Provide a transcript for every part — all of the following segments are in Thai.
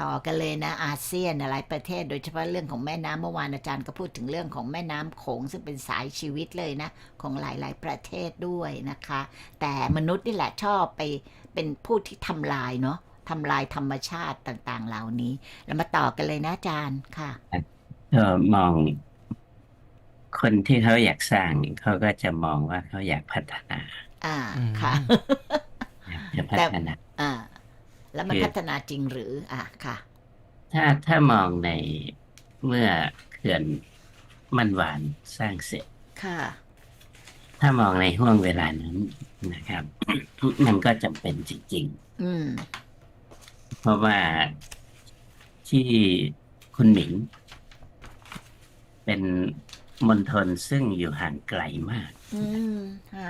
ต่อกันเลยนะอาเซียนหลายประเทศ โดยเฉพาะเรื่องของแม่น้ำเมื่อวานอาจารย์ก็พูดถึงเรื่องของแม่น้ำโขงซึ่งเป็นสายชีวิตเลยนะ ของหลาย ๆ ประเทศด้วยนะคะ แต่มนุษย์นี่แหละชอบไปเป็นผู้ที่ทำลายเนาะทำลายธรรมชาติต่าง ๆ เหล่านี้ แล้วมาต่อกันเลยนะอาจารย์ค่ะก็มองคนที่เขาอยากสร้างเขาก็จะมองว่าเขาอยากพัฒนา อ่าอืมค่ะอยากจะพัฒนาอ่า แล้วมันคือพัฒนาจริงหรืออ่าค่ะ ถ้าถ้ามองในเมื่อเขื่อนมันหวานสร้างเสร็จค่ะ ถ้ามองในห่วงเวลานั้นนะครับ มันก็จำเป็นจริงอืมๆเพราะว่าที่คุณหมิง เป็นมณฑลซึ่งอยู่ห่างไกลมาก อืมค่ะ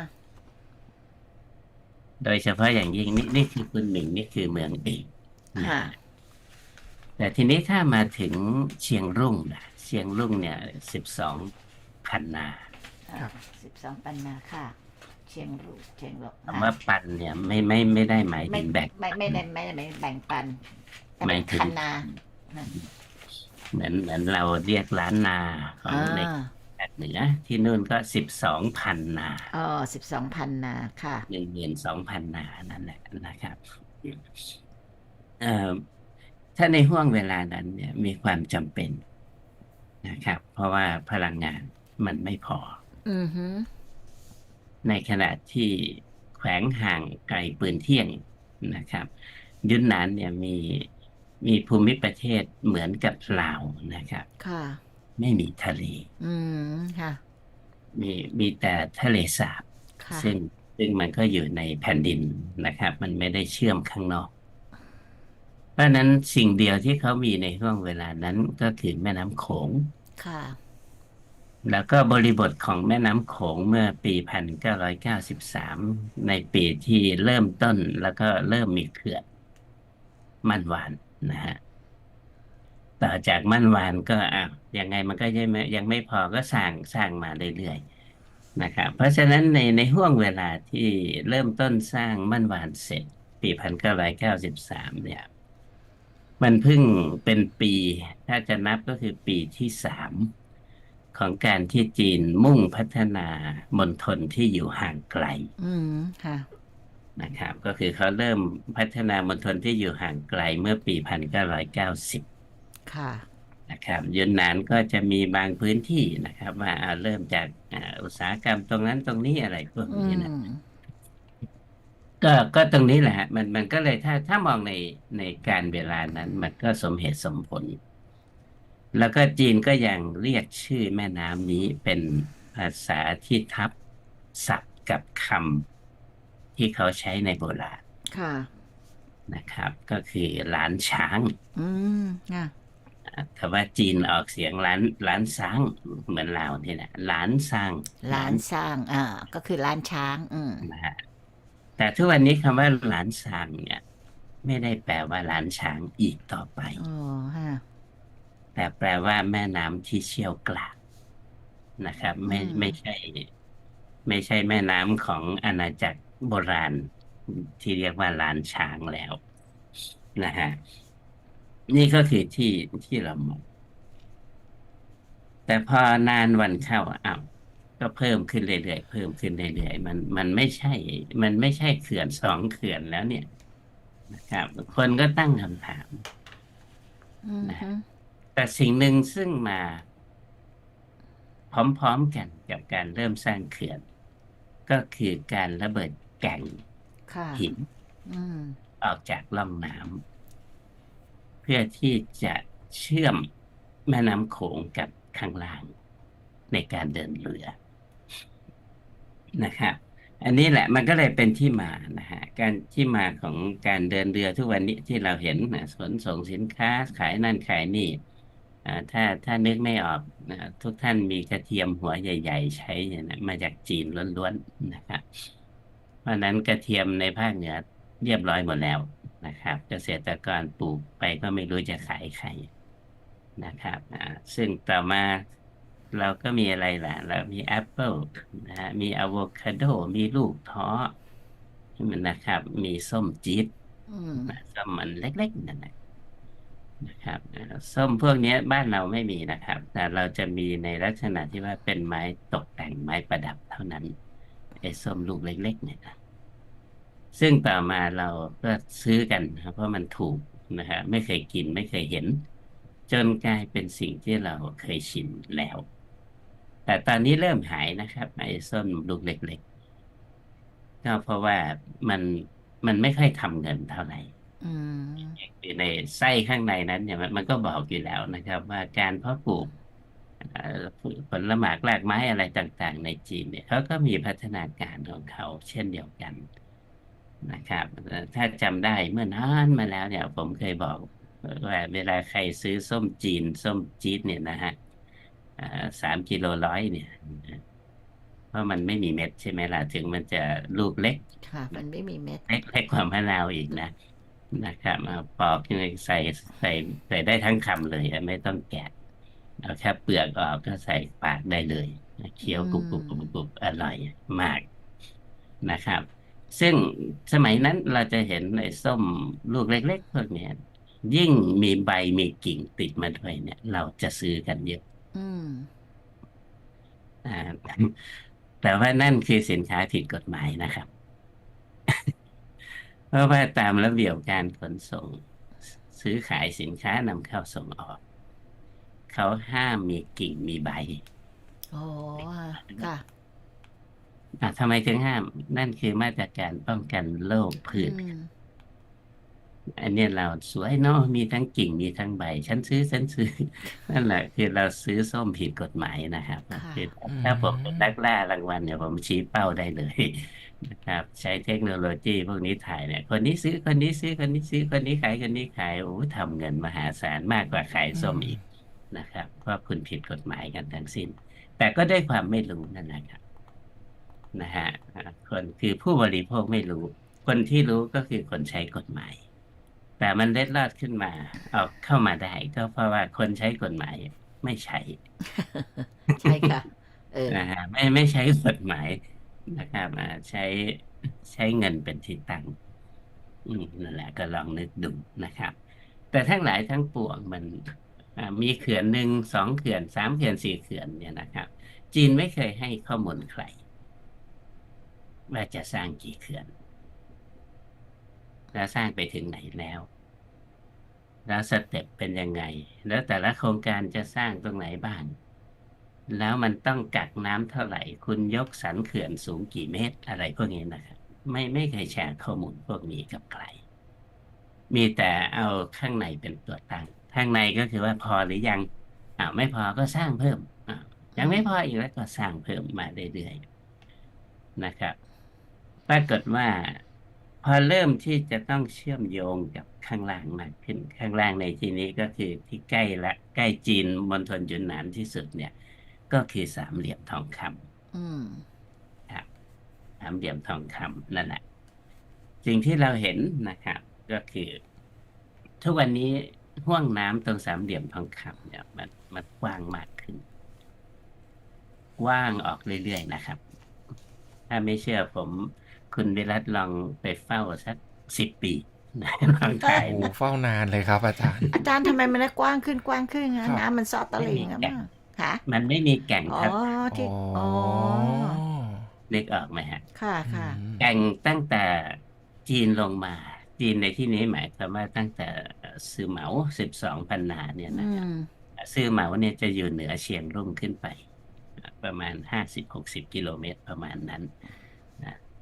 โดยเฉพาะอย่างยิ่งนี่นี่คือคุณหมิงนี่คือเมืองเอกนะค่ะฮะแต่ทีนี้ถ้ามาถึงเชียงรุ่งนะเชียงรุ่งเนี่ยสิบสองพันนาสิบสองปันนาค่ะ เชียงรูเชียงรกคำว่าปันเนี่ยไม่ไม่ไม่ได้หมายไม่ถึงแบ่งไม่ไม่ได้ไม่ได้ไม่ได้แบ่งปันแต่หเป็มายนถึงคันนา เหมือนเหมือนเราเรียกล้านนาของอ่าในภาคเหนือที่นู่นก็สิบสองพันนาอ๋อสิบสองพันนาค่ะหนึ่งหมื่นสองพันนานั่นแหละนะครับเอ่อถ้าในห่วงเวลานั้นเนี่ยมีความจำเป็นนะครับ เพราะว่าพลังงานมันไม่พอ อือฮึในขณะที่แขวงห่างไกลปืนเที่ยงนะครับ ยุนนานเนี่ยมีมีภูมิประเทศเหมือนกับลาวนะครับ ค่ะ ไม่มีทะเล อืมค่ะ มีมีแต่ทะเลสาบค่ะซึ่งซึ่งมันก็อยู่ในแผ่นดินนะครับ มันไม่ได้เชื่อมข้างนอก เพราะฉะนั้นสิ่งเดียวที่เขามีในห่วงเวลานั้นก็คือแม่น้ำโขง ค่ะ แล้วก็บริบทของแม่น้ำโขงเมื่อปี 1993 ในปีที่เริ่มต้นแล้วก็เริ่มมีเขื่อนมันหวานนะฮะ ต่อจากมันหวานก็อ้าวยังไงมันก็ยังไม่ยังไม่พอก็สร้างสร้างมาเรื่อยๆนะครับ เพราะฉะนั้นในในห่วงเวลาที่เริ่มต้นสร้างมันหวานเสร็จ ปี1993เนี่ย มันเพิ่งเป็นปี ถ้าจะนับก็คือปีที่สามของการที่จีนมุ่งพัฒนามณฑลที่อยู่ห่างไกล อืมค่ะนะครับ ก็คือเขาเริ่มพัฒนามณฑลที่อยู่ห่างไกลเมื่อปี1990 ค่ะนะครับยุนนานก็จะมีบางพื้นที่นะครับ ว่าอ่าเริ่มจากอ่าอุตสาหกรรมตรงนั้นตรงนี้อะไรพวกอืนี้นะมก็ก็ตรงนี้แหละฮะมันมันก็เลยถ้าถ้ามองในในการเวลานั้น มันก็สมเหตุสมผล แล้วก็จีนก็ยังเรียกชื่อแม่น้ำนี้เป็นภาษาที่ทับศัพท์กับคำที่เขาใช้ในโบราณค่ะ นะครับ ก็คือหลานช้าง อืมค่ะ คำว่าจีนออกเสียงล้านล้านช้างเหมือนลาวนี่แหละหลานซางร้านสร้างอ่าก็คือร้านช้าง อืมนะฮะแต่ทุกวันนี้คำว่าหลานซางเนี่ย ไม่ได้แปลว่าหลานช้างอีกต่อไปอ๋อฮะแต่แปลว่าแม่น้ำที่เชี่ยวกรากนะครับ ไม่อืมไม่ใช่ ไม่ใช่แม่น้ำของอาณาจักรโบราณที่เรียกว่าลานช้างแล้วนะฮะ นี่ก็คือที่ที่เรามองแต่พอนานวันเข้าอ้าวก็เพิ่มขึ้นเรื่อยๆเพิ่มขึ้นเรื่อยๆมันมันไม่ใช่ มันไม่ใช่เขื่อนสองเขื่อนแล้วเนี่ยนะครับ คนก็ตั้งคำถามอืมฮึแต่สิ่งหนึ่งซึ่งมา พร้อมๆกันกับการเริ่มสร้างเขื่อน ก็คือการระเบิดแก่งค่ะหินอืมออกจากล่องน้ำเพื่อที่จะเชื่อมแม่น้ำโขงกับข้างล่าง ในการเดินเรือนะครับอันนี้แหละมันก็เลยเป็นที่มานะฮะการที่มาของการเดินเรือทุกวันนี้ที่เราเห็นนะขนส่งสินค้าขายนั่นขายนี่ถ้าถ้านึกไม่ออกนะทุกท่านมีกระเทียมหัวใหญ่ ๆ ใช้เนี่ยนะมาจากจีนล้วนๆนะครับเพราะนั้นกระเทียมในภาคเหนือเรียบร้อยหมดแล้ว นะครับ เกษตรกรปลูกไปก็ไม่รู้จะขายใครนะครับอ่าซึ่งต่อมาเราก็มีอะไรล่ะ เรามีแอปเปิลนะฮะมีอะโวคาโด มีลูกท้อนะครับ มีส้มจี๊ดอืมนะส้มมันเล็กๆนั่นแหละนะครับเอ่อส้มพวกเนี้ยบ้านเราไม่มีนะครับ แต่เราจะมีในลักษณะที่ว่าเป็นไม้ตกแต่งไม้ประดับเท่านั้นไอ้ส้มลูกเล็ก ๆ เนี่ยนะ ซึ่งต่อมาเราก็ซื้อกันนะครับเพราะมันถูกนะฮะไม่เคยกินไม่เคยเห็น จนกลายเป็นสิ่งที่เราเคยชินแล้ว แต่ตอนนี้เริ่มหายนะครับไอ้ส้มลูกเล็กๆก็เพราะว่ามันมันไม่ค่อยทำเงินเท่าไหร่ในไส้ข้างในนั้นเนี่ยมันก็บอกอยู่แล้วนะครับ ว่าการเพาะปลูกเอ่อผลหมากรากไม้อะไรต่าง ๆ ในจีนเนี่ยเขาก็มีพัฒนาการของเขาเช่นเดียวกัน นะครับเอ่อถ้าจำได้เมื่อนานมาแล้วเนี่ย ผมเคยบอกว่าเวลาใครซื้อส้มจีน ส้มจี๊ดเนี่ยนะฮะเอ่อสามกิโลร้อยเนี่ย เพราะมันไม่มีเม็ดใช่ไหมล่ะ ถึงมันจะลูกเล็ก ค่ะ มันไม่มีเม็ด เล็กเล็กกว่ามะนาวอีกนะนะครับเอาปอกยังไงใส่ใส่ใส่ได้ทั้งคำเลยอะไม่ต้องแกะเอาแค่เปลือกออกก็ใส่ปากได้เลยเคี้ยวกรุบกรุบกรุบกรุบอร่อยมากนะครับ ซึ่งสมัยนั้นเราจะเห็นไอ้ส้มลูกเล็ก ๆ พวกเนี้ยยิ่งมีใบมีกิ่งติดมาด้วยเนี่ย เราจะซื้อกันเยอะอืมอ่าแต่ว่านั่นคือสินค้าผิดกฎหมายนะครับ เพราะว่าตามระเบียบการขนส่ง ซื้อขายสินค้านำเข้าส่งออก เขาห้ามมีกิ่งมีใบ โอ้ค่ะ อะทำไมถึงห้าม นั่นคือมาตรการป้องกันโรคพืชอืมอันเนี้ยเราสวยเนาะมีทั้งกิ่งมีทั้งใบ ฉันซื้อฉันซื้อ นั่นแหละ คือเราซื้อส้มผิดกฎหมายนะครับค่ะคือถ้าผมเป็นนักล่ารางวัลเนี่ยผมชี้เป้าได้เลยนะครับ ใช้เทคโนโลยีพวกนี้ถ่ายเนี่ย คนนี้ซื้อคนนี้ซื้อคนนี้ซื้อคนนี้ขายคนนี้ขายโอ้ทำเงินมหาศาลมากกว่าขายส้มอีกนะครับเพราะคุณผิดกฎหมายกันทั้งสิ้น แต่ก็ด้วยความไม่รู้นั่นแหละครับ นะฮะอ่าคนคือผู้บริโภคไม่รู้ คนที่รู้ก็คือคนใช้กฎหมาย แต่มันเล็ดลอดขึ้นมาเอาเข้ามาได้ก็เพราะว่าคนใช้กฎหมายไม่ใช้ใช่ค่ะเออนะฮะไม่ไม่ใช้กฎหมายนะครับอ่าใช้ใช้เงินเป็นที่ตั้งอืมนั่นแหละก็ลองนึกดูนะครับ แต่ทั้งหลายทั้งปวงมันอ่ามีเขื่อนหนึ่งสองเขื่อนสามเขื่อนสี่เขื่อนเนี่ยนะครับ จีนไม่เคยให้ข้อมูลใคร ว่าจะสร้างกี่เขื่อน แล้วสร้างไปถึงไหนแล้ว แล้วสเต็ปเป็นยังไง แล้วแต่ละโครงการจะสร้างตรงไหนบ้าง แล้วมันต้องกักน้ำเท่าไหร่ คุณยกสันเขื่อนสูงกี่เมตร อะไรพวกนี้นะครับ ไม่ไม่เคยแชร์ข้อมูลพวกนี้กับใคร มีแต่เอาข้างในเป็นตัวตั้ง ข้างในก็คือว่าพอหรือยังอ่าไม่พอก็สร้างเพิ่มอ่ายังไม่พออีกแล้วก็สร้างเพิ่มมาเรื่อยๆนะครับ ปรากฏว่า พอเริ่มที่จะต้องเชื่อมโยงกับข้างล่างมากขึ้นข้างล่างในที่นี้ก็คือที่ใกล้ละใกล้จีนมณฑลจุนหนานที่สุดเนี่ย ก็คือสามเหลี่ยมทองคำอืมสามเหลี่ยมทองคำนั่นแหละสิ่งที่เราเห็นนะครับ ก็คือ ทุกวันนี้ห่วงน้ำตรงสามเหลี่ยมทองคำเนี่ย มันมันกว้างมากขึ้นกว้างออกเรื่อยๆนะครับ ถ้าไม่เชื่อผม คุณวิรัตลองไปเฝ้าสักสิบปีนะลองถ่ายโอ้เฝ้านานเลยครับ อาจารย์ อาจารย์ทำไมมันได้กว้างขึ้นกว้างขึ้นครัอะบน้ำมันซอดตะลิงอะมั้งคะมันไม่มีแก่งอ๋อครับที่อ๋อ๋ออนึกออกไหมฮะ ค่ะค่ะอืมแก่งตั้งแต่จีนลงมา จีนในที่นี้หมายความว่าตั้งแต่ซือเหมาสิบสองพันนาเนี่ยอืนะครับมซือเหมาเนี่ยจะอยู่เหนือเชียงรุ่งขึ้นไป ประมาณห้าสิบหกสิบกิโลเมตรประมาณนั้นนะ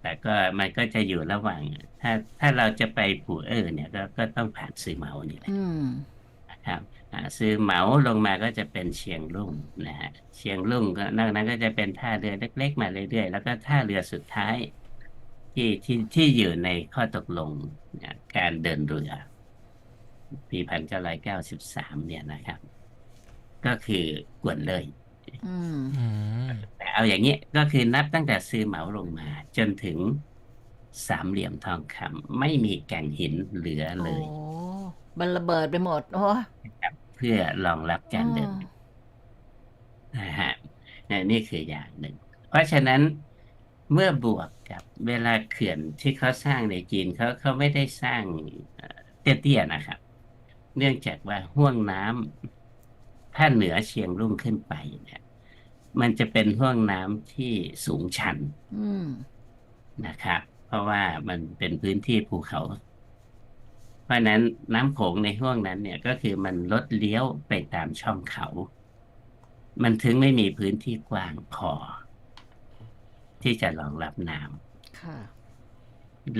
แต่ก็มันก็จะอยู่ระหว่าง ถ้าถ้าเราจะไปผู่เอ๋อเนี่ยก็ก็ต้องผ่านซือเหมานี่แหละอืมนะครับอ่าซือเหมาลงมาก็จะเป็นเชียงรุ่งนะฮะเชียงรุ่งก็นอกนั้นก็จะเป็นท่าเรือเล็ก ๆ มาเรื่อยๆ แล้วก็ท่าเรือสุดท้าย ที่ที่ที่อยู่ในข้อตกลงเนี่ยการเดินเรือ ปีพันเก้าร้อยเก้าสิบสามเนี่ยนะครับ ก็คือกวนเลยอืมอืมแต่ เอาอย่างนี้ก็คือนับตั้งแต่ซื้อเหมาลงมา จนถึงสามเหลี่ยมทองคำไม่มีแก่งหินเหลือโอ้เลยมันระเบิดไปหมด โอ้นะครับเพื่อรองรับการเดินนะฮะเนี่ยนี่คืออย่างหนึ่ง เพราะฉะนั้นเมื่อบวกกับเวลาเขื่อนที่เขาสร้างในจีนเขาเขาไม่ได้สร้างเอ่อเตี้ยๆนะครับ เนื่องจากว่าห่วงน้ำถ้าเหนือเชียงรุ่งขึ้นไปเนี่ย มันจะเป็นห่วงน้ำที่สูงชันอืมนะครับ เพราะว่ามันเป็นพื้นที่ภูเขา เพราะฉะนั้นน้ำโขงในห่วงนั้น เนี่ยก็คือมันลดเลี้ยวไปตามช่องเขา มันถึงไม่มีพื้นที่กว้างพอ ที่จะรองรับน้ำค่ะ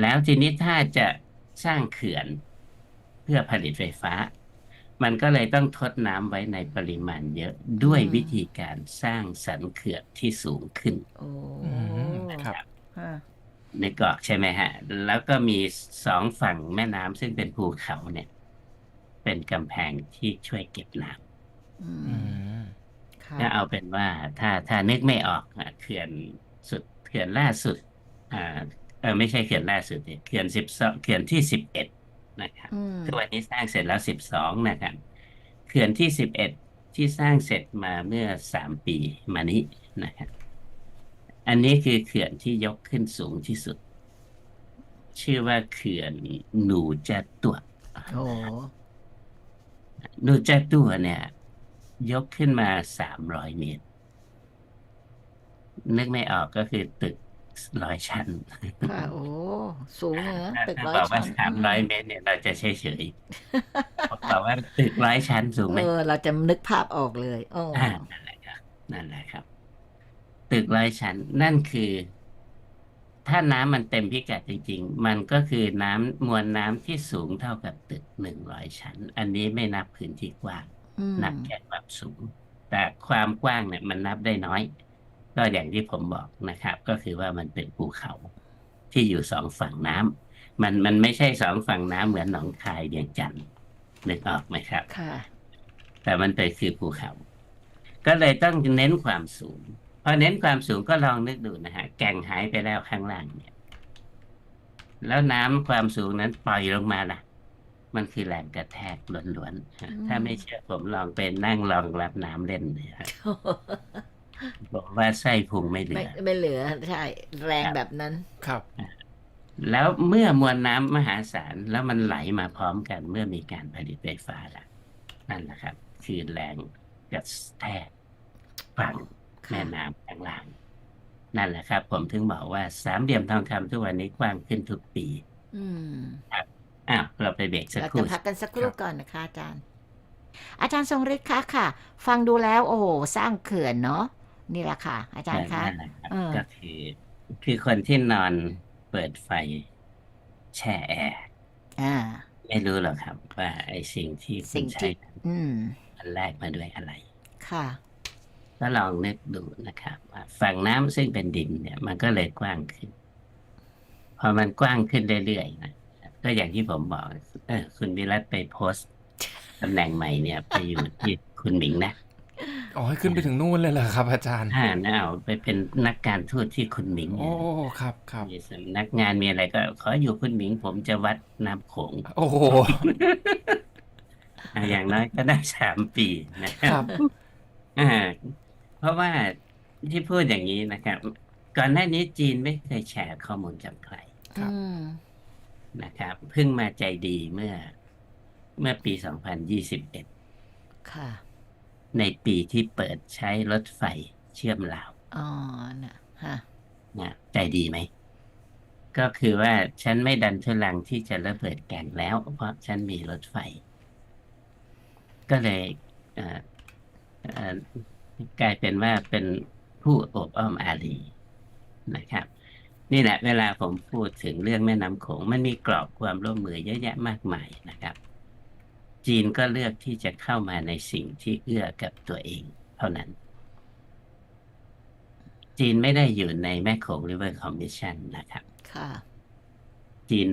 แล้วทีนี้ถ้าจะสร้างเขื่อนเพื่อผลิตไฟฟ้า มันก็เลยต้องทดน้ำไว้ในปริมาณเยอะด้วยอืมวิธีการสร้างสันเขื่อนที่สูงขึ้นโอ้อืมครับฮะในเกาะใช่ไหมฮะ แล้วก็มีสองฝั่งแม่น้ำซึ่งเป็นภูเขาเนี่ย เป็นกำแพงที่ช่วยเก็บน้อือืมมค่ะำถ้าเอาเป็นว่าถ้าถ้านึกไม่ออกอะเขื่อนสุดเขื่อนล่าสุด อ่า เออไม่ใช่เขื่อนล่าสุดเนี่ยเขื่อนสิบสองเขื่อนที่สิบเอ็ดนะ ครับอืมทุกวันนี้สร้างเสร็จแล้วสิบสองนะครับเขื่อนที่สิบเอ็ดที่สร้างเสร็จมาเมื่อสามปีมานี้นะครับอันนี้คือเขื่อนที่ยกขึ้นสูงที่สุด ชื่อว่าเขื่อนหนูจัตัวโอ้หนูจัตัวเนี่ย ยกขึ้นมาสามร้อยเมตร นึกไม่ออกก็คือตึก ร้อยชั้นค่ะโอ้สูงเลยนะถ้าตึกถ้าร้อยบอกว่าชั้นสามร้อยเมตรเนี่ยเราจะเฉยเฉยๆบอกว่าตึกร้อยชั้นสูงไหมเออ เราจะนึกภาพออกเลยโอ้อ่านั่นแหละครับนั่นแหละครับ ตึกร้อยชั้นนั่นคือ ถ้าน้ำมันเต็มพิกัดจริง ๆ มันก็คือน้ำมวลน้ำที่สูงเท่ากับตึกหนึ่งร้อยชั้น อันนี้ไม่นับพื้นที่กว้าง อืมนับแค่ความสูง แต่ความกว้างเนี่ยมันนับได้น้อย ก็อย่างที่ผมบอกนะครับ ก็คือว่ามันเป็นภูเขาที่อยู่สองฝั่งน้ำมันมันไม่ใช่สองฝั่งน้ำเหมือนหนองคายเวียงจันทร์นึกออกไหมครับค่ะ แต่มันเป็นคือภูเขา ก็เลยต้องเน้นความสูงพอเน้นความสูงก็ลองนึกดูนะฮะแก่งหายไปแล้วข้างล่างเนี่ย แล้วน้ำความสูงนั้นปล่อยลงมาล่ะ มันคือแรงกระแทกล้วนๆฮะอืมถ้าไม่เชื่อผมลองไปนั่งลองรับน้ำเล่นเลยฮะ บอกว่าไส้พุงไม่เหลืไม่อ ไม่เหลือใช่แรงครับแบบนั้น ครับ แล้วเมื่อมวลน้ำมหาศาลแล้วมันไหลมาพร้อมกันเมื่อมีการผลิตไฟฟ้าล่ะ นั่นแหละครับ คือแรงกระแทกฝั่งค่ะแม่น้ำข้างล่าง นั่นแหละครับ ผมถึงบอกว่าสามเหลี่ยมทองคำทุกวันนี้กว้างขึ้นทุกปีอืมอ้าวเราไปเบรกสักเราครู่จะพักกันสักครู่ครับก่อนนะคะอาจารย์ อาจารย์ทรงฤทธิ์คะค่ะ ฟังดูแล้ว โอ้โหสร้างเขื่อนเนาะ นี่แหละค่ะ อาจารย์คะนั่นแหละครับเออก็คือคือคนที่นอนเปิดไฟ แช่แอร์อ่าไม่รู้หรอกครับ ว่าไอ้สิ่งที่คุสิ่ณงใช้ที่นั้นอืมมันแลกมาด้วยอะไร ค่ะก็ลองนึกดูนะครับว่าฝั่งน้ำซึ่งเป็นดินเนี่ย มันก็เลยกว้างขึ้น พอมันกว้างขึ้นเรื่อยๆนะก็อย่างที่ผมบอก เออ คุณวิรัตไปโพสต์ตำแหน่งใหม่เนี่ย ไปอยู่ที่คุณหมิงนะ อ๋อให้ขึ้นไปถึงนู่นเลยเหรอครับอาจารย์ อ่านะเอาไปเป็นนักการทูตที่คุณหมิงโอ้เนี่ยครับครับ มีสำนักงานมีอะไรก็ ขออยู่คุณหมิงผมจะวัดน้ำโขงโอ้โหอะอย่างน้อยก็ได้สามปีนะคครัรับบอ่าเพราะว่าที่พูดอย่างนี้นะครับ ก่อนหน้านี้จีนไม่เคยแชร์ข้อมูลกับใครครับ อืมนะครับเพิ่งมาใจดีเมื่อเมื่อปี 2021 ค่ะ ในปีที่เปิดใช้รถไฟเชื่อมลาว อ๋อน่ะฮะนะใจดีไหม ก็คือว่าฉันไม่ดันทุลังที่จะระเบิดแก่งแล้ว เพราะฉันมีรถไฟ ก็เลยเอ่อเอ่อกลายเป็นว่าเป็นผู้โอบอ้อมอารีนะครับ นี่แหละเวลาผมพูดถึงเรื่องแม่น้ำโขงมันมีกรอบความร่วมมือเยอะแยะมากมายนะครับ จีนก็เลือกที่จะเข้ามาในสิ่งที่เอื้อกับตัวเอง เท่านั้น จีนไม่ได้อยู่ในแม่โขง River Commission นะครับ ค่ะ จีน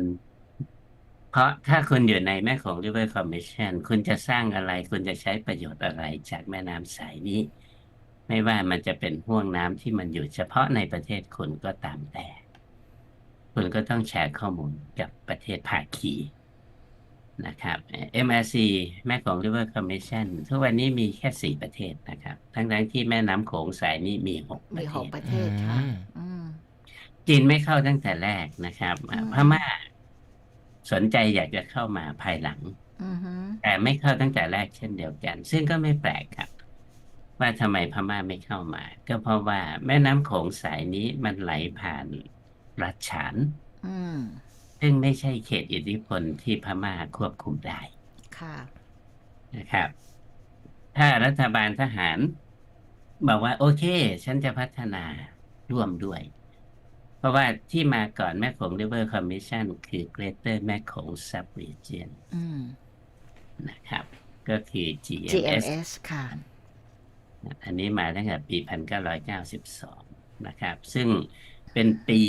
เพราะถ้าคุณอยู่ในแม่โขง River Commission คุณจะสร้างอะไร คุณจะใช้ประโยชน์อะไรจากแม่น้ำสายนี้ ไม่ว่ามันจะเป็นห่วงน้ำที่มันอยู่เฉพาะในประเทศคุณก็ตามแต่ คุณก็ต้องแชร์ข้อมูลกับประเทศภาคี นะครับ MRC แม่โขง River Commission ทุกวันนี้มีแค่สี่ประเทศนะครับ ทั้งๆที่แม่น้ำโขงสายนี้มีหกปมีระหเทกศประเทศค่ะอืมอืมจีนไม่เข้าตั้งแต่แรกนะครับอะอืมพม่าสนใจอยากจะเข้ามาภายหลังอือฮึแต่ไม่เข้าตั้งแต่แรกเช่นเดียวกัน ซึ่งก็ไม่แปลกครับ ว่าทำไมพม่าไม่เข้ามา ก็เพราะว่าแม่น้ำโขงสายนี้มันไหลผ่านรัฐฉานอืม ซึ่งไม่ใช่เขตอิทธิพลที่พม่าควบคุมได้ค่ะนะครับ ถ้ารัฐบาลทหาร บอกว่า โอเค ฉันจะพัฒนาร่วมด้วย เพราะว่าที่มาก่อนแม่โขง River Commission คือ Greater แม่โขง Sub Region อืมนะครับ ก็คือ GMS GMS ค่ะ อันนี้มาตั้งแต่ปี 1992 นะครับ ซึ่งเป็นปี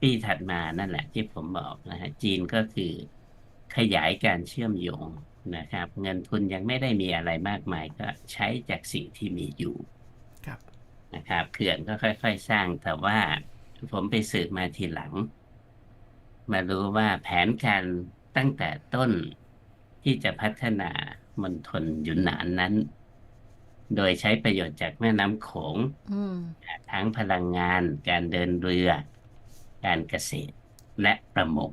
ปีถัดมานั่นแหละที่ผมบอกนะฮะจีนก็คือขยายการเชื่อมโยงนะครับ เงินทุนยังไม่ได้มีอะไรมากมายก็ใช้จากสิ่งที่มีอยู่ครับนะครับเขื่อนก็ค่อย ๆ สร้างแต่ว่าผมไปสืบมาทีหลัง มารู้ว่าแผนการตั้งแต่ต้นที่จะพัฒนามณฑลหยุนหนานนั้น โดยใช้ประโยชน์จากแม่น้ำโขงอืมทั้งพลังงาน การเดินเรือ การเกษตรและประมง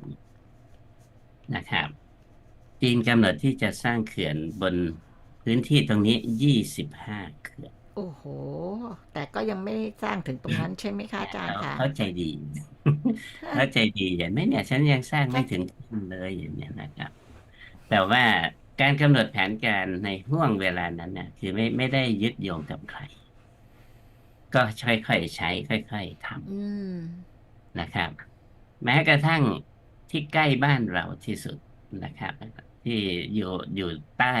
นะครับ จีนกำหนดที่จะสร้างเขื่อนบนพื้นที่ตรงนี้ 25 เขื่อน โอ้โห แต่ก็ยังไม่ได้สร้างถึงตรงนั้นใช่ไหมคะอาจารย์เขาคะเขาใจดีเขาใจดีอย่างไหมเนี่ย ฉันยังสร้างไม่ถึงที่เลยอย่างเนี้ยนะครับ แต่ว่าการกำหนดแผนการในห่วงเวลานั้นเนี่ยคือไม่ไม่ได้ยึดโยงกับใคร ก็ค่อยๆใช้ ค่อย ๆทำอืม นะครับ แม้กระทั่งที่ใกล้บ้านเราที่สุดนะครับ ที่อยู่อยู่ใต้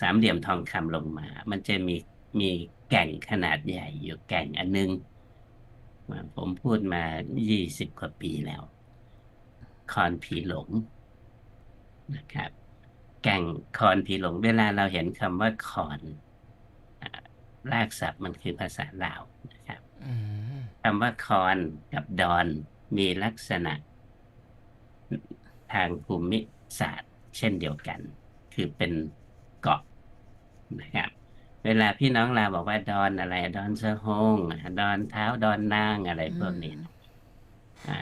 สามเหลี่ยมทองคำลงมา มันจะมีมีแก่งขนาดใหญ่ อยู่แก่งอันนึง ผมพูดมายี่สิบกว่าปีแล้ว คอนผีหลงนะครับ แก่งคอนผีหลง เวลาเราเห็นคำว่าคอนอ่ารากศัพท์มันคือภาษาลาวนะครับ คำว่าคอนกับดอนมีลักษณะ ทางภูมิศาสตร์ เช่นเดียวกัน คือเป็นเกาะนะครับ เวลาพี่น้องเราวบอกว่าดอนอะไร ดอนเซอโฮงดอนเท้าดอนนางอะไรพวกนี้นะอ่า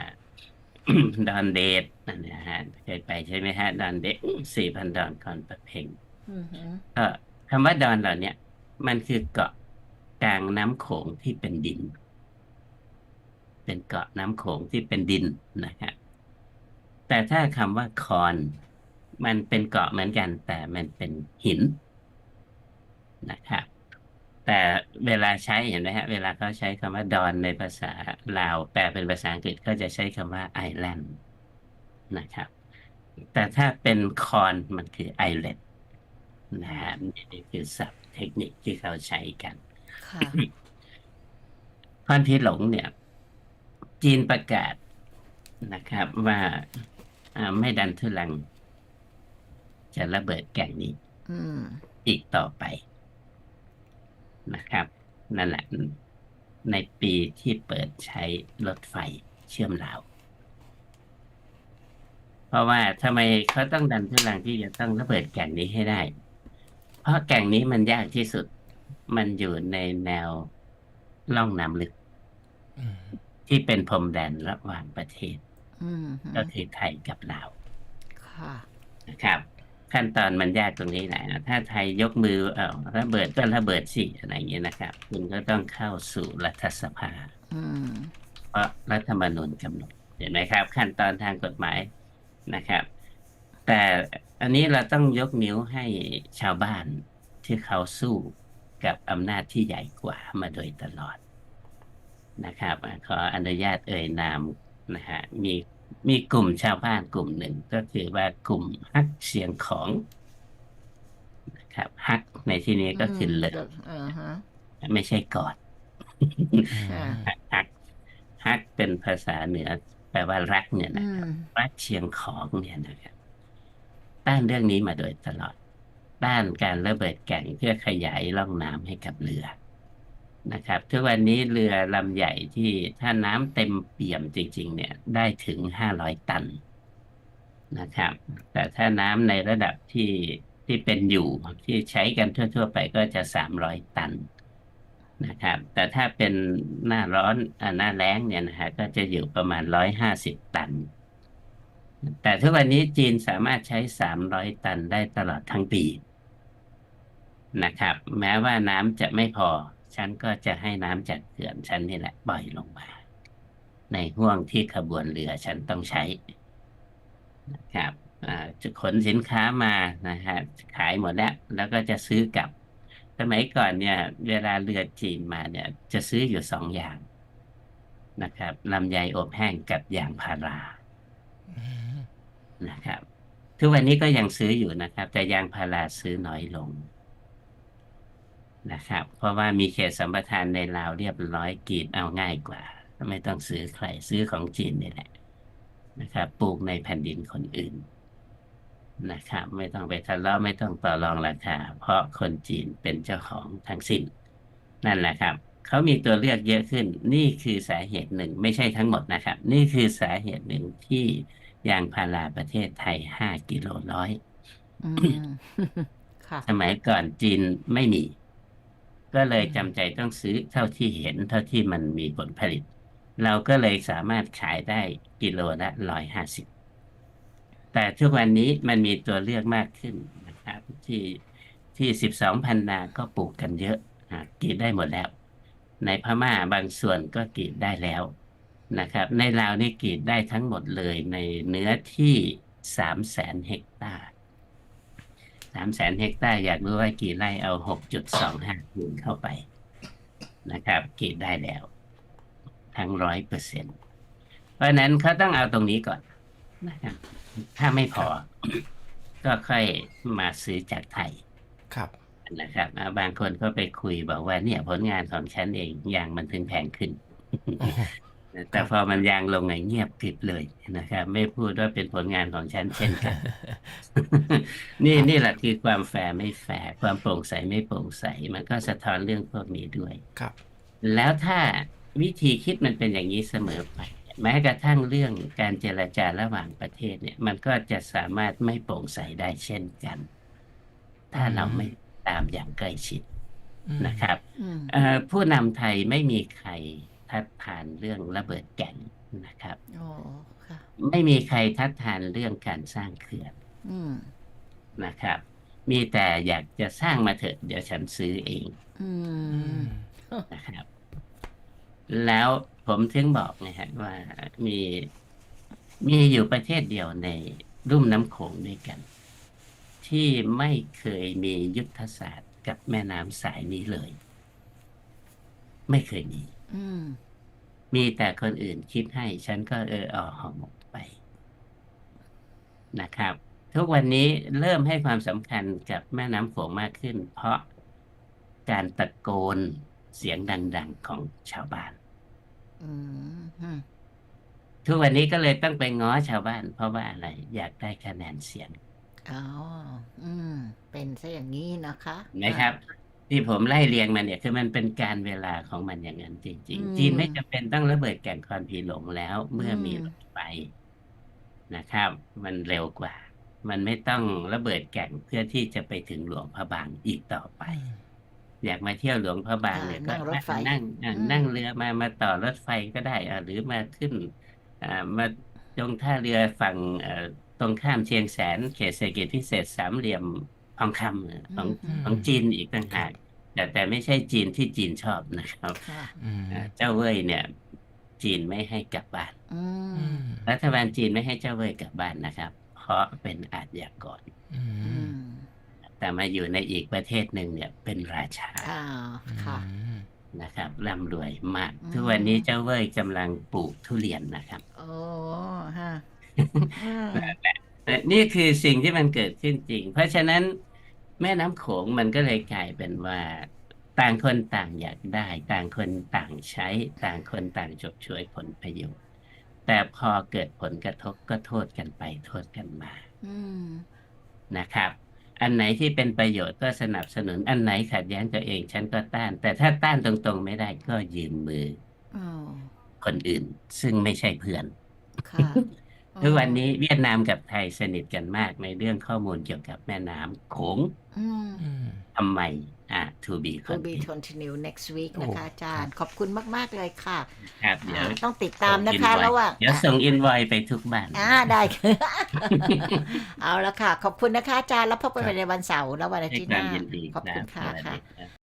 ดอนเดดนั่นนะฮะเคยไปใช่ไหมฮะ ดอนเดดสี่พันดอนก่อนประเพงอือฮึก็คำว่าดอนเหล่าเนี้ยมันคือเกาะกลางน้ำโขงที่เป็นดิน เป็นเกาะน้ำโขงที่เป็นดินนะครับแต่ถ้าคำว่าคอน มันเป็นเกาะเหมือนกัน แต่มันเป็นหินนะครับแต่เวลาใช้เห็นไหมฮะ เวลาเขาใช้คำว่าดอนในภาษาลาว แปลเป็นภาษาอังกฤษก็จะใช้คำว่าไอแลนด์นะครับ แต่ถ้าเป็นคอนมันคือไอแลนด์นะฮะนี่คือศัพท์เทคนิคที่เขาใช้กันค่ะพรพีหลงเนี่ย จีนประกาศนะครับว่าอ่าไม่ดันทุลัง จะระเบิดแก่งนี้อืมอีกต่อไปนะครับ นั่นแหละ ในปีที่เปิดใช้รถไฟเชื่อมลาว เพราะว่าทำไมเขาต้องดันทุลังที่จะต้องระเบิดแก่งนี้ให้ได้ เพราะแก่งนี้มันยากที่สุด มันอยู่ในแนวล่องน้ำลึกอืม ที่เป็นพรมแดนระหว่างประเทศอืมฮึก็คือไทยกับลาวค่ะนะครับ ขั้นตอนมันยากตรงนี้แหละถ้าไทยยกมือเออระเบิดก็ระเบิดสิอะไรอย่างเงี้ยนะครับ คุณก็ต้องเข้าสู่รัฐสภาอืมเพราะรัฐธรรมนูญกำหนดเห็นไหมครับ ขั้นตอนทางกฎหมายนะครับ แต่อันนี้เราต้องยกนิ้วให้ชาวบ้านที่เขาสู้กับอำนาจที่ใหญ่กว่ามาโดยตลอด นะครับอะขออนุญาตเอ่ยนามนะฮะมีมีกลุ่มชาวบ้านกลุ่มหนึ่งก็คือว่ากลุ่มฮักเสียงของนะครับฮักในที่นี้ก็คือเลิกอ่าฮะไม่ใช่กอดค่ะฮักฮักเป็นภาษาเหนือแปลว่ารักเนี่ยอืนะมรักเชียงของเนี่ยนะครับต้านเรื่องนี้มาโดยตลอดต้านการระเบิดแก่งเพื่อขยายร่องน้ำให้กับเรือ นะครับทุกวันนี้เรือลำใหญ่ที่ถ้าน้ำเต็มเปี่ยมจริง ๆ เนี่ยได้ถึงห้าร้อยตันนะครับ แต่ถ้าน้ำในระดับที่ที่เป็นอยู่ที่ใช้กันทั่ว ๆ ไปก็จะสามร้อยตันนะครับ แต่ถ้าเป็นหน้าร้อนอ่าหน้าแล้งเนี่ยนะฮะก็จะอยู่ประมาณร้อยห้าสิบตัน แต่ทุกวันนี้จีนสามารถใช้สามร้อยตันได้ตลอดทั้งปีนะครับ แม้ว่าน้ำจะไม่พอ ฉันก็จะให้น้ำจากเขื่อนฉันนี่แหละปล่อยลงมา ในห่วงที่ขบวนเรือฉันต้องใช้นะครับอ่าจะขนสินค้ามานะฮะขายหมดแล้ว แล้วก็จะซื้อกลับสมัยก่อนเนี่ย เวลาเรือจีนมาเนี่ย จะซื้ออยู่สองอย่างนะครับลำไยอบแห้งกับยางพาราอืมนะครับ ทุกวันนี้ก็ยังซื้ออยู่นะครับ แต่ยางพาราซื้อน้อยลง นะครับ เพราะว่ามีเขตสัมปทานในลาวเรียบร้อยกรีดเอาง่ายกว่า ไม่ต้องซื้อใครซื้อของจีนนี่แหละนะครับปลูกในแผ่นดินคนอื่นนะครับ ไม่ต้องไปทะเลาะไม่ต้องต่อรองราคา เพราะคนจีนเป็นเจ้าของทั้งสิ้น นั่นแหละครับเขามีตัวเลือกเยอะขึ้น นี่คือสาเหตุหนึ่ง ไม่ใช่ทั้งหมดนะครับ นี่คือสาเหตุหนึ่งที่ยางพาราประเทศไทยห้ากิโลร้อยอืมค่ะสมัยก่อนจีนไม่มี ก็เลยจำใจต้องซื้อเท่าที่เห็นเท่าที่มันมีผลผลิต เราก็เลยสามารถขายได้กิโลละร้อยห้าสิบแต่ทุกวันนี้มันมีตัวเลือกมากขึ้นนะครับ ที่ที่สิบสองพันนาก็ปลูกกันเยอะอะกรีดได้หมดแล้ว ในพม่าบางส่วนก็กรีดได้แล้วนะครับ ในลาวนี่กรีดได้ทั้งหมดเลยในเนื้อที่สามแสนเฮกตาร์ สามแสนเฮกตาร์อยากรู้ว่ากี่ไร่เอาหกจุดสองห้าคูณเข้าไปนะครับกรีดได้แล้ว ทั้งร้อยเปอร์เซ็นต์เพราะฉะนั้นเขาต้องเอาตรงนี้ก่อนนะครับถ้าไม่พอ ก็ค่อยมาซื้อจากไทย ครับนะครับอ่าบางคนก็ไปคุยบอกว่าเนี่ยผลงานของฉันเองยางมันถึงแพงขึ้นโอ้โห แต่พอมันยางลงไงเงียบกริบเลยนะครับ ไม่พูดว่าเป็นผลงานของฉันเช่นกัน นี่นี่แหละคือความแฟร์ไม่แฟร์ความโปร่งใสไม่โปร่งใส มันก็สะท้อนเรื่องพวกนี้ด้วยครับ แล้วถ้าวิธีคิดมันเป็นอย่างนี้เสมอไป แม้กระทั่งเรื่องการเจรจาระหว่างประเทศเนี่ย มันก็จะสามารถไม่โปร่งใสได้เช่นกัน ถ้าเราไม่ตามอย่างใกล้ชิดอืมนะครับอืมเอ่อผู้นำไทยไม่มีใครทั ดทานเรื่องระเบิดแก่นนะครับโอ้ค่ะไม่มีใครทัดทานเรื่องการสร้างเขื่อนอืมนะครับ มีแต่อยากจะสร้างมาเถอะ เดี๋ยวฉันซื้อเองอือืมมนะครับ แล้วผมถึงบอกนะฮะว่ามีมีอยู่ประเทศเดียวในรุ่มน้ำโขงด้วยกัน ที่ไม่เคยมียุทธศาสตร์กับแม่น้ำสายนี้เลย ไม่เคยมี อืม มีแต่คนอื่นคิดให้ ฉันก็เออเอาห่อหมกไปนะครับ ทุกวันนี้เริ่มให้ความสำคัญกับแม่น้ำโขงมากขึ้น เพราะการตะโกนเสียงดัง ๆของชาวบ้าน อืมอืมทุกวันนี้ก็เลยต้องไปง้อชาวบ้าน เพราะว่าอะไร อยากได้คะแนนเสียงอ๋ออืม เป็นซะอย่างนี้นะคะ นะครับ ที่ผมไล่เรียงมาเนี่ยคือมันเป็นการเวลาของมันอย่างนั้นจริงอืม ๆ จีนไม่จำเป็นต้องระเบิดแก่งคอนพีหลงแล้ว เมื่อมีอืมรถไฟนะครับ มันเร็วกว่า มันไม่ต้องระเบิดแก่งเพื่อที่จะไปถึงหลวงพระบางอีกต่อไป อยากมาเที่ยวหลวงพระบางเนี่ยอ่านั่งรถไฟนั่งอ่าอืม นั่งเรือมามาต่อรถไฟก็ได้อ่าหรือมาขึ้นอ่ามาตรงท่าเรือฝั่งเอ่อตรงข้ามเชียงแสนเขตเศรษฐกิจพิเศษสามเหลี่ยมท องคำอะของอืมของจีนอีกต่างหากแต่แต่ไม่ใช่จีนที่จีนชอบนะครับค่ะอืมอ่าเจ้าเว่ยเนี่ย จีนไม่ให้กลับบ้านอือืมมรัฐบาลจีนไม่ให้เจ้าเว่ยกลับบ้านนะครับ เพราะเป็นอาชญากรอือืมมแต่มาอยู่ในอีกประเทศหนึ่งเนี่ย เป็นราชาอ้าวค่ะอืมนะครับร่ำรวยมากอืมทุกวันนี้เจ้าเว่ยกำลังปลูกทุเรียนนะครับ โอ้ฮะอืมแต่นี่คือสิ่งที่มันเกิดขึ้นจริง เพราะฉะนั้น แม่น้ำโขงมันก็เลยกลายเป็นว่า ต่างคนต่างอยากได้ ต่างคนต่างใช้ ต่างคนต่างจบช่วยผลประโยชน์ แต่พอเกิดผลกระทบก็โทษกันไปโทษกันมาอืมนะครับ อันไหนที่เป็นประโยชน์ก็สนับสนุน อันไหนขัดแย้งตัวเองฉันก็ต้าน แต่ถ้าต้านตรงๆไม่ได้ก็ยืมมืออ๋อคนอื่น ซึ่งไม่ใช่เพื่อน ค่ะทุกวันนี้เวียดนามกับไทยสนิทกันมากในเรื่องข้อมูลเกี่ยวกับแม่น้ำโขงอืม อืมทำไมอ่า to be to be continued continue next week โอ้นะคะอาจารย์ขอบคุณมาก ๆ เลยค่ะครับเดี๋ยวอ่าต้องติดตามนะคะส่ง invoice ระหว่างเดี๋ยวส่งอินไวไปทุกบ้าน อ่าได้เอาละค่ะ ขอบคุณนะคะอาจารย์แล้วพบกันใหม่ในวันเสาร์และวันอาให้ทิตย์คหวามน้า ยินดีขอบคุณรับค่ะสวัสค่ะ ดีครับ